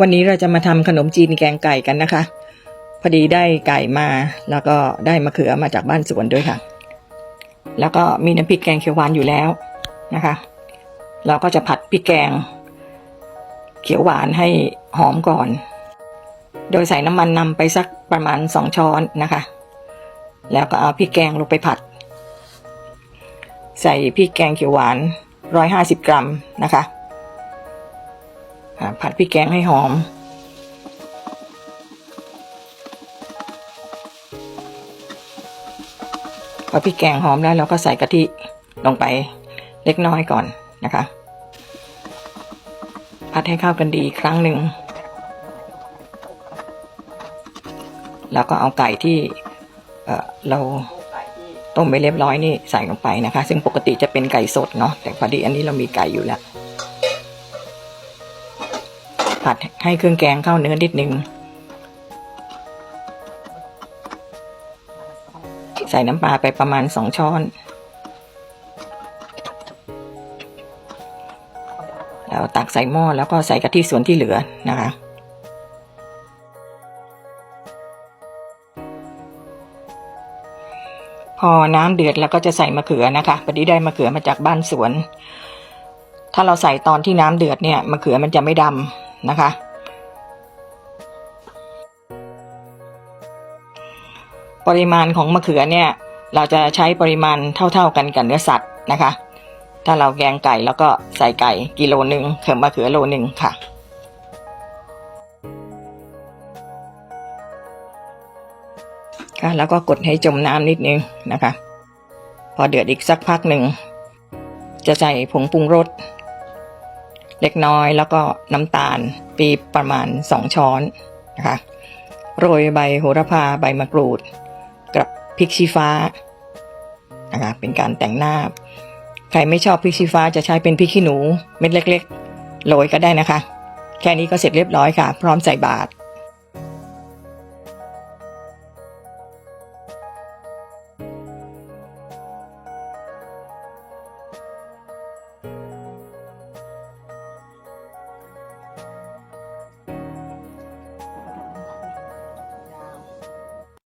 วันนี้เราจะมาทำขนมจีนแกงไก่กันนะคะ พอดีได้ไก่มาแล้วก็ได้มะเขือมาจากบ้านสวนด้วยค่ะ แล้วก็มีน้ำพริกแกงเขียวหวานอยู่แล้วนะคะ เราก็จะผัดพริกแกง เขียวหวานให้หอมก่อน โดยใส่น้ำมันนำไปสักประมาณสองช้อนนะคะ แล้วก็เอาพริกแกงลงไปผัด ใส่พริกแกงเขียวหวานร้อยห้าสิบกรัมนะคะ ผัดพริกแกงให้หอม พอพริกแกงหอมแล้วเราก็ใส่กะทิลงไปเล็กน้อยก่อนนะคะ ผัดให้เข้ากันดีครั้งหนึ่ง แล้วก็เอาไก่ที่เเราต้มไปเรียบร้อยนี่ใส่ลงไปนะคะ ซึ่งปกติจะเป็นไก่สดเนาะแต่พอดีอันนี้เรามีไก่อยู่แล้ว ผัดให้เครื่องแกงเข้าเนื้อนิดนึง ใส่น้ำปลาไปประมาณสองช้อน แล้วตักใส่หม้อแล้วก็ใส่กะทิส่วนที่เหลือนะคะพอน้ำเดือดแล้วก็จะใส่มะเขือนะคะพอดีได้มะเขือมาจากบ้านสวน ถ้าเราใส่ตอนที่น้ำเดือดเนี่ยมะเขือมันจะไม่ดำ นะคะ ปริมาณของมะเขือเนี่ย เราจะใช้ปริมาณเท่า ๆกันกับเนื้อสัตว์นะคะ ถ้าเราแกงไก่แล้วก็ใส่ไก่กิโลหนึ่งเขือมะเขือโลหนึ่งค่ะค่ะแล้วก็กดให้จมน้ำนิดนึงนะคะ พอเดือดอีกสักพักหนึ่ง จะใส่ผงปรุงรส เล็กน้อย แล้วก็น้ำตาลปีบประมาณสองช้อนนะคะโรยใบโหระพาใบมะกรูด กับพริกชี้ฟ้านะคะเป็นการแต่งหน้า ใครไม่ชอบพริกชี้ฟ้าจะใช้เป็นพริกขี้หนูเม็ดเล็กๆโรยก็ได้นะคะ แค่นี้ก็เสร็จเรียบร้อยค่ะ พร้อมใส่บาตร